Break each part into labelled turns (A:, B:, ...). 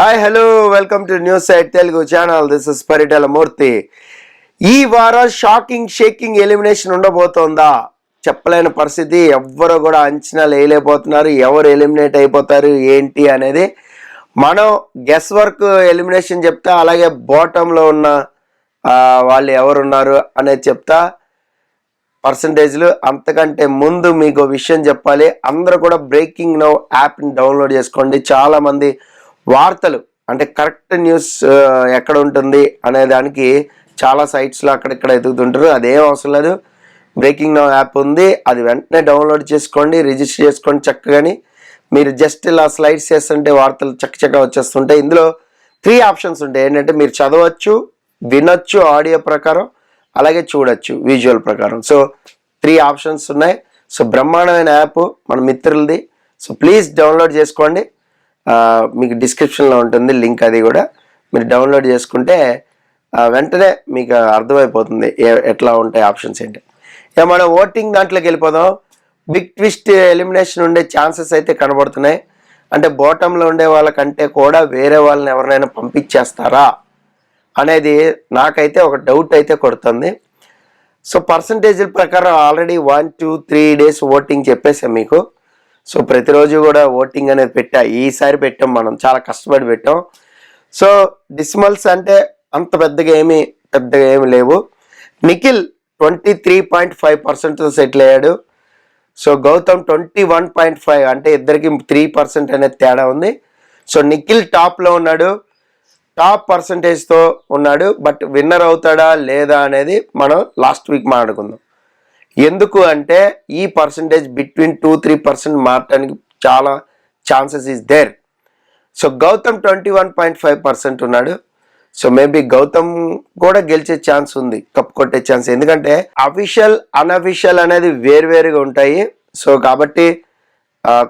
A: Hi hello welcome to news site Telugu channel this is Paritala Murthy ఈ వారం shocking shaking elimination ఉండబోతోందా? చెప్పలేని పరిస్థితి. ఎవ్వరు కూడా అంచనాలు వేయలేకపోతున్నారు ఎవరు ఎలిమినేట్ అయిపోతారు? ఏంటి అనేది మనం గెస్ వర్క్ ఎలిమినేషన్ చెప్తా అలాగే బాటంలో ఉన్న వాళ్ళు ఎవరున్నారు అనేది చెప్తా. పర్సంటేజ్లు అంతకంటే ముందు మీకు విషయం చెప్పాలి. అందరూ కూడా బ్రేకింగ్ నౌ యాప్ని డౌన్లోడ్ చేసుకోండి. చాలామంది వార్తలు అంటే కరెక్ట్ న్యూస్ ఎక్కడ ఉంటుంది అనే దానికి చాలా సైట్స్లో అక్కడిక్కడ ఎదుగుతుంటారు. అదేం అవసరం లేదు. బ్రేకింగ్ నౌ యాప్ ఉంది. అది వెంటనే డౌన్లోడ్ చేసుకోండి రిజిస్టర్ చేసుకోండి చక్కగాని. మీరు జస్ట్ ఇలా స్లైడ్స్ చేస్తుంటే వార్తలు చక్క చక్క వచ్చేస్తుంటాయి. ఇందులో త్రీ ఆప్షన్స్ ఉంటాయి. ఏంటంటే మీరు చదవచ్చు వినొచ్చు ఆడియో ప్రకారం అలాగే చూడొచ్చు విజువల్ ప్రకారం. సో త్రీ ఆప్షన్స్ ఉన్నాయి. సో బ్రహ్మాండమైన యాప్ మన మిత్రులది. సో ప్లీజ్ డౌన్లోడ్ చేసుకోండి. మీకు డిస్క్రిప్షన్లో ఉంటుంది లింక్ అది కూడా. మీరు డౌన్లోడ్ చేసుకుంటే వెంటనే మీకు అర్థమైపోతుంది ఎట్లా ఉంటాయి ఆప్షన్స్ ఏంటి. ఇక మనం ఓటింగ్ దాంట్లోకి వెళ్ళిపోదాం. బిగ్ ట్విస్ట్ ఎలిమినేషన్ ఉండే ఛాన్సెస్ అయితే కనబడుతున్నాయి. అంటే బాటంలో ఉండే వాళ్ళకంటే కూడా వేరే వాళ్ళని ఎవరినైనా పంపించేస్తారా అనేది నాకైతే ఒక డౌట్ అయితే కొడుతుంది. సో పర్సంటేజీల ప్రకారం already one two three days voting చెప్పేసాం మీకు. సో ప్రతిరోజు కూడా ఓటింగ్ అనేది పెట్టా ఈసారి పెట్టాం మనం చాలా కష్టపడి పెట్టాం. సో డిస్మల్స్ అంటే అంత పెద్దగా ఏమి పెద్దగా ఏమి లేవు. Nikhil twenty three point five పర్సెంట్తో settle అయ్యాడు. So Gautham twenty one point five అంటే ఇద్దరికి త్రీ పర్సెంట్ అనేది తేడా ఉంది. సో నిఖిల్ టాప్లో ఉన్నాడు టాప్ పర్సంటేజ్తో ఉన్నాడు బట్ విన్నర్ అవుతాడా లేదా అనేది మనం లాస్ట్ వీక్ మాట్లాడుకుందాం. ఎందుకు అంటే ఈ percentage between two three percent మారటానికి చాలా chances is there so Gautham twenty one point five percent ఉన్నాడు. సో మేబీ గౌతమ్ కూడా గెలిచే ఛాన్స్ ఉంది కప్పు కొట్టే ఛాన్స్ ఎందుకంటే అఫీషియల్ అన్అఫీషియల్ అనేది వేరువేరుగా ఉంటాయి. సో కాబట్టి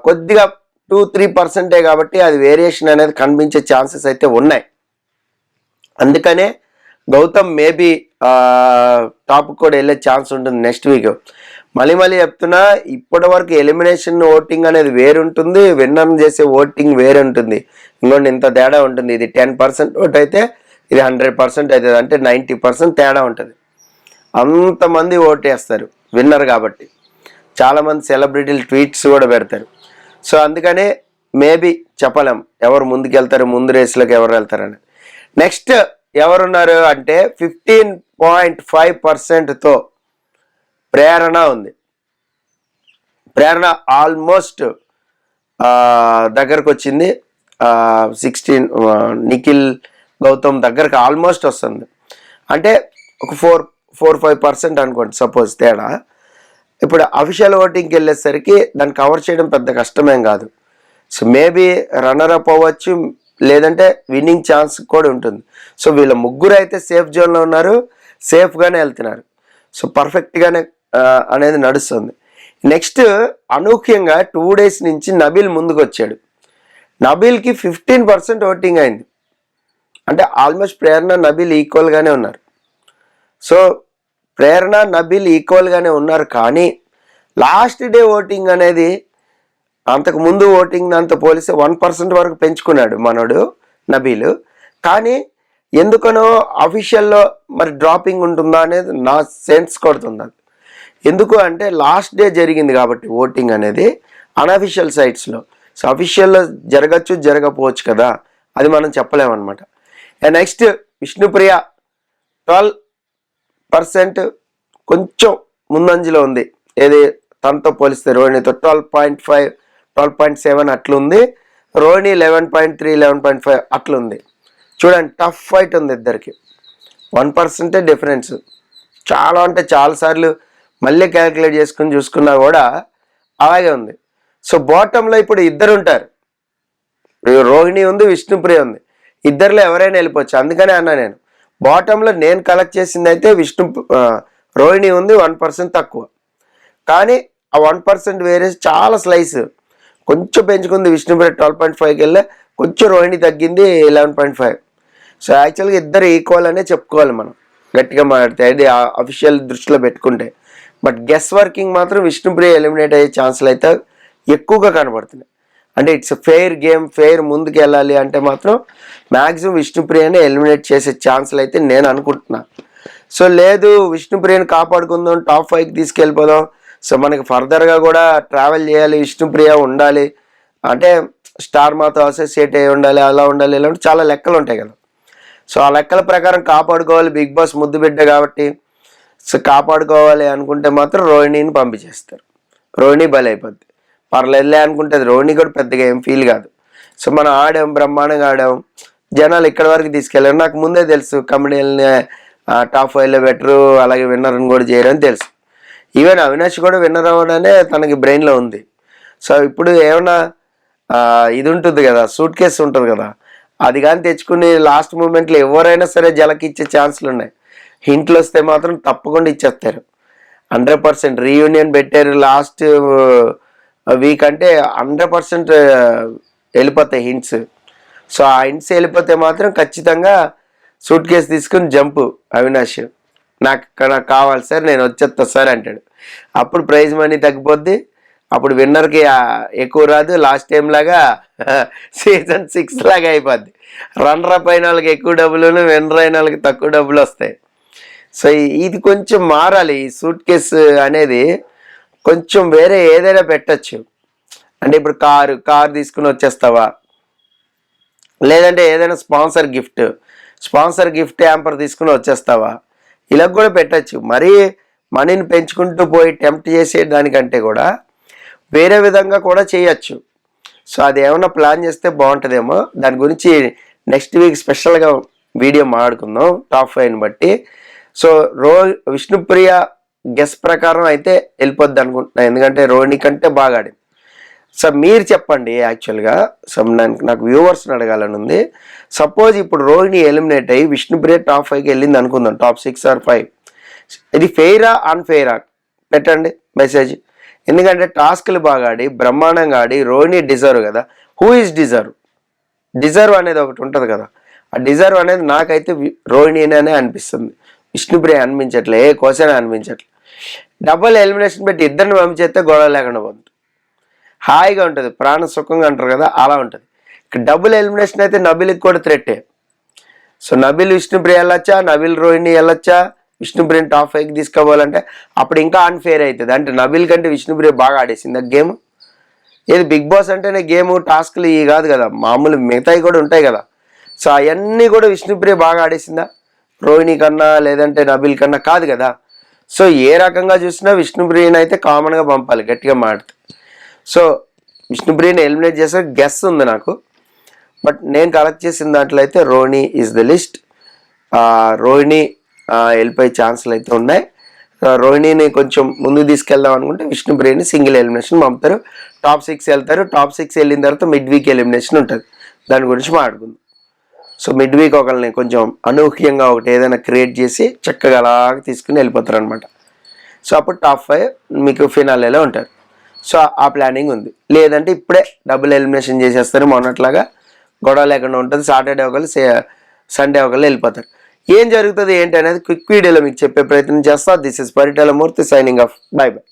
A: కొద్దిగా టూ త్రీ పర్సెంటే కాబట్టి అది వేరియేషన్ అనేది కనిపించే ఛాన్సెస్ అయితే ఉన్నాయి. అందుకనే గౌతమ్ మేబీ టాప్ కూడా వెళ్ళే ఛాన్స్ ఉంటుంది నెక్స్ట్ వీక్. మళ్ళీ మళ్ళీ చెప్తున్నా ఇప్పటి వరకు ఎలిమినేషన్ ఓటింగ్ అనేది వేరు ఉంటుంది విన్నర్ చేసే ఓటింగ్ వేరుంటుంది. ఇంకోటి ఇంత తేడా ఉంటుంది. ఇది టెన్ పర్సెంట్ ఓట్ అయితే ఇది హండ్రెడ్ పర్సెంట్ అవుతుంది. అంటే నైంటీ పర్సెంట్ తేడా ఉంటుంది. అంతమంది ఓటేస్తారు విన్నర్ కాబట్టి. చాలామంది సెలబ్రిటీలు ట్వీట్స్ కూడా పెడతారు. సో అందుకనే మేబీ చెప్పలేం ఎవరు ముందుకెళ్తారు ముందు రేసులోకి ఎవరు వెళ్తారని. నెక్స్ట్ ఎవరున్నారు అంటే ఫిఫ్టీన్ పాయింట్ ఫైవ్ పర్సెంట్తో ప్రేరణ ఉంది. ప్రేరణ ఆల్మోస్ట్ దగ్గరకు వచ్చింది సిక్స్టీన్ నిఖిల్ గౌతమ్ దగ్గరకు ఆల్మోస్ట్ వస్తుంది. అంటే ఒక ఫోర్ ఫోర్ ఫైవ్ పర్సెంట్ అనుకోండి సపోజ్ తేడా. ఇప్పుడు అఫీషియల్ ఓటింగ్కి వెళ్ళేసరికి దాన్ని కవర్ చేయడం పెద్ద కష్టమేం కాదు. సో మేబీ రన్నర్ అప్ అవ్వచ్చు లేదంటే విన్నింగ్ ఛాన్స్ కూడా ఉంటుంది. సో వీళ్ళ ముగ్గురు అయితే సేఫ్ జోన్లో ఉన్నారు. సేఫ్గానే వెళ్తున్నారు. సో పర్ఫెక్ట్గానే అనేది నడుస్తుంది. నెక్స్ట్ అనూహ్యంగా టూ డేస్ నుంచి నబీల్ ముందుకు వచ్చాడు నబీల్కి ఫిఫ్టీన్ పర్సెంట్ ఓటింగ్ అయింది. అంటే ఆల్మోస్ట్ ప్రేరణ నబీల్ ఈక్వల్గానే ఉన్నారు. సో ప్రేరణ నబీల్ ఈక్వల్గానే ఉన్నారు కానీ లాస్ట్ డే ఓటింగ్ అనేది అంతకు ముందు ఓటింగ్ దాంతో పోలిస్తే వన్ పర్సెంట్ వరకు పెంచుకున్నాడు మనోడు నబీలు. కానీ ఎందుకనో అఫీషియల్లో మరి డ్రాపింగ్ ఉంటుందా అనేది నా సెన్స్ కొడుతుంది అది. ఎందుకు అంటే లాస్ట్ డే జరిగింది కాబట్టి ఓటింగ్ అనేది అన్అఫీషియల్ సైట్స్లో సో అఫీషియల్లో జరగచ్చు జరగకపోవచ్చు కదా? అది మనం చెప్పలేమన్నమాట. నెక్స్ట్ విష్ణుప్రియ ట్వెల్వ్ పర్సెంట్ కొంచెం ముందంజలో ఉంది. ఏది? తనతో పోలిస్తే రోహిణితో twelve point five twelve point seven అట్లుంది. Rohini eleven point three eleven point five అట్లుంది. చూడండి టఫ్ ఫైట్ ఉంది ఇద్దరికి. వన్ పర్సెంటే డిఫరెన్స్ చాలా అంటే చాలాసార్లు మళ్ళీ క్యాలిక్యులేట్ చేసుకుని చూసుకున్నా కూడా అలాగే ఉంది. సో బాటంలో ఇప్పుడు ఇద్దరు ఉంటారు. రోహిణి ఉంది విష్ణుప్రియ ఉంది. ఇద్దరిలో ఎవరైనా వెళ్ళిపోవచ్చు. అందుకనే అన్నా నేను. బాటంలో నేను కలెక్ట్ చేసింది అయితే విష్ణు రోహిణి ఉంది వన్ పర్సెంట్ తక్కువ. కానీ ఆ వన్ పర్సెంట్ వేరే చాలా స్లైస్ కొంచెం పెంచుకుంది విష్ణుప్రియ ట్వెల్వ్ పాయింట్ ఫైవ్కి వెళ్ళి కొంచెం రోహిణి తగ్గింది లెవెన్ పాయింట్ ఫైవ్ సో యాక్చువల్గా ఇద్దరు ఈక్వల్ అనే చెప్పుకోవాలి మనం. గట్టిగా మాట్లాడితే అది అఫీషియల్ దృష్టిలో పెట్టుకుంటే. బట్ గెస్ వర్కింగ్ మాత్రం విష్ణుప్రియ ఎలిమినేట్ అయ్యే ఛాన్సులు అయితే ఎక్కువగా కనబడుతున్నాయి. అంటే ఇట్స్ ఫెయిర్ గేమ్ ఫెయిర్ ముందుకు వెళ్ళాలి అంటే మాత్రం మ్యాక్సిమం విష్ణుప్రియని ఎలిమినేట్ చేసే ఛాన్సులు అయితే నేను అనుకుంటున్నా. సో లేదు విష్ణుప్రియని కాపాడుకుందాం టాప్ ఫైవ్కి తీసుకెళ్ళిపోదాం. సో మనకి ఫర్దర్గా కూడా ట్రావెల్ చేయాలి విష్ణుప్రియ ఉండాలి. అంటే స్టార్ మాతో అసోసియేట్ అయి ఉండాలి అలా ఉండాలి ఇలా చాలా లెక్కలు ఉంటాయి కదా. సో ఆ లెక్కల ప్రకారం కాపాడుకోవాలి బిగ్ బాస్ ముద్దు బిడ్డ కాబట్టి. సో కాపాడుకోవాలి అనుకుంటే మాత్రం రోహిణిని పంపించేస్తారు. రోహిణి బలైపోద్ది. పర్లేదులే అనుకుంటుంది రోహిణి కూడా పెద్దగా ఏం ఫీల్ కాదు. సో మనం ఆడాం బ్రహ్మాండంగా ఆడాం. జనాలు ఇక్కడి వరకు తీసుకెళ్ళారు. నాకు ముందే తెలుసు కమెడీలని టాప్ ఫైవ్లో బెటరు అలాగే విన్నర్ని కూడా చేయరని తెలుసు. ఈవెన్ అవినాష్ కూడా విన్నర్ అవ్వడనే తనకి బ్రెయిన్లో ఉంది. సో ఇప్పుడు ఏమన్నా ఇది ఉంటుంది కదా సూట్ కేసు ఉంటుంది కదా అది కానీ తెచ్చుకుని లాస్ట్ మూమెంట్లో ఎవరైనా సరే జలకి ఇచ్చే ఛాన్సులు ఉన్నాయి. హింట్లు వస్తే మాత్రం తప్పకుండా ఇచ్చేస్తారు. హండ్రెడ్ పర్సెంట్ రీయూనియన్ పెట్టారు లాస్ట్ వీక్ uh, అంటే హండ్రెడ్ పర్సెంట్ uh, వెళ్ళిపోతాయి హింట్స్ సో ఆ హింట్స్ వెళ్ళిపోతే మాత్రం ఖచ్చితంగా సూట్ కేసు తీసుకుని జంపు అవినాష్. నాకు నాకు కావాలి సార్ నేను వచ్చేస్తా సార్ అంటాడు. అప్పుడు ప్రైజ్ మనీ తగ్గిపోద్ది. అప్పుడు విన్నర్కి ఎక్కువ రాదు. లాస్ట్ టైం లాగా సీజన్ సిక్స్ లాగా అయిపోద్ది. రన్నర్ అప్ అయిన వాళ్ళకి ఎక్కువ డబ్బులు విన్నర్ అయిన వాళ్ళకి తక్కువ డబ్బులు వస్తాయి. సో ఇది కొంచెం మారాలి. ఈ సూట్ కేసు అనేది కొంచెం వేరే ఏదైనా పెట్టచ్చు. అంటే ఇప్పుడు కారు కారు తీసుకుని వచ్చేస్తావా? లేదంటే ఏదైనా sponsor gift sponsor gift hamper తీసుకుని వచ్చేస్తావా? ఇలా కూడా పెట్టచ్చు. మరీ మనీని పెంచుకుంటూ పోయి టెంప్ట్ చేసే దానికంటే కూడా వేరే విధంగా కూడా చేయొచ్చు. సో అది ఏమైనా ప్లాన్ చేస్తే బాగుంటుందేమో. దాని గురించి నెక్స్ట్ వీక్ స్పెషల్గా వీడియో మాట్లాడుకుందాం. టాప్ ఫైవ్ని బట్టి. సో రో విష్ణుప్రియ గెస్ ప్రకారం అయితే వెళ్ళిపోద్ది అనుకుంటున్నా. ఎందుకంటే రోహిణి కంటే బాగా ఆడింది. సో మీరు చెప్పండి యాక్చువల్గా. సో నాకు నాకు వ్యూవర్స్ని అడగాలని ఉంది. సపోజ్ ఇప్పుడు రోహిణి ఎలిమినేట్ అయ్యి విష్ణుప్రియ టాప్ ఫైవ్కి వెళ్ళింది అనుకుందాం. Top six or five. ఇది ఫెయిరా అన్ఫెయిరా? పెట్టండి మెసేజ్. ఎందుకంటే టాస్క్లు బాగా ఆడి బ్రహ్మాండంగా ఆడి రోహిణి డిజర్వ్ కదా. హూ ఇస్ డిజర్వ్ డిజర్వ్ అనేది ఒకటి ఉంటుంది కదా. ఆ డిజర్వ్ అనేది నాకైతే వి- రోహిణినే అనిపిస్తుంది. విష్ణుప్రియ అనిపించట్లే ఏ క్వశ్చన్ అనిపించట్లే. డబుల్ ఎలిమినేషన్ పెట్టి ఇద్దరిని పంపించేస్తే గొడవ లేకుండా పోతుంది. హాయిగా ఉంటుంది ప్రాణ సుఖంగా అంటారు కదా అలా ఉంటుంది. ఇక్కడ డబుల్ ఎలిమినేషన్ అయితే నబిల్కి కూడా థ్రెట్టే సో నబిల్ విష్ణుప్రియ వెళ్ళొచ్చా? నబిల్ రోహిణి వెళ్ళొచ్చా? విష్ణుప్రియని టాప్ ఫైవ్కి తీసుకోవాలంటే అప్పుడు ఇంకా అన్ఫేర్ అవుతుంది. అంటే నబిల్ కంటే విష్ణుప్రియ బాగా ఆడేసింది ఆ గేమ్. ఏది బిగ్ బాస్ అంటేనే గేమ్ టాస్క్లు ఇవి కాదు కదా. మామూలు మిగతాయి కూడా ఉంటాయి కదా. సో అవన్నీ కూడా విష్ణుప్రియ బాగా ఆడేసిందా? రోహిణి కన్నా లేదంటే నబిల్ కన్నా కాదు కదా. సో ఏ రకంగా చూసినా విష్ణుప్రియని అయితే కామన్గా పంపాలి గట్టిగా మాడితే సో విష్ణుప్రియని ఎలిమినేట్ చేసే గెస్ ఉంది నాకు. బట్ నేను కలెక్ట్ చేసిన దాంట్లో అయితే Rohini is the list Rohini వెళ్ళిపోయే ఛాన్సులు అయితే ఉన్నాయి. రోహిణిని కొంచెం ముందు తీసుకెళ్దాం అనుకుంటే విష్ణుప్రియని సింగిల్ ఎలిమినేషన్ పంపుతారు టాప్ సిక్స్ వెళ్తారు. టాప్ సిక్స్ వెళ్ళిన తర్వాత మిడ్ వీక్ ఎలిమినేషన్ ఉంటుంది. దాని గురించి మాట్లాడుకుందాం. సో మిడ్ వీక్ ఒకరిని కొంచెం అనూహ్యంగా ఒకటి ఏదైనా క్రియేట్ చేసి చక్కగా అలాగ తీసుకుని వెళ్ళిపోతారు అనమాట సో అప్పుడు టాప్ ఫైవ్ మీకు ఫినాలేలో ఉంటారు. సో ఆ ప్లానింగ్ ఉంది. లేదంటే ఇప్పుడే డబుల్ ఎలిమినేషన్ చేసేస్తారు మొన్నట్లాగా. గొడవ లేకుండా ఉంటుంది. సాటర్డే ఒకళ్ళు సండే ఒకళ్ళు వెళ్ళిపోతారు. ఏం జరుగుతుంది ఏంటి అనేది క్విక్ వీడియోలో మీకు చెప్పే ప్రయత్నం చేస్తా. This is Paritala Murthy signing off bye bye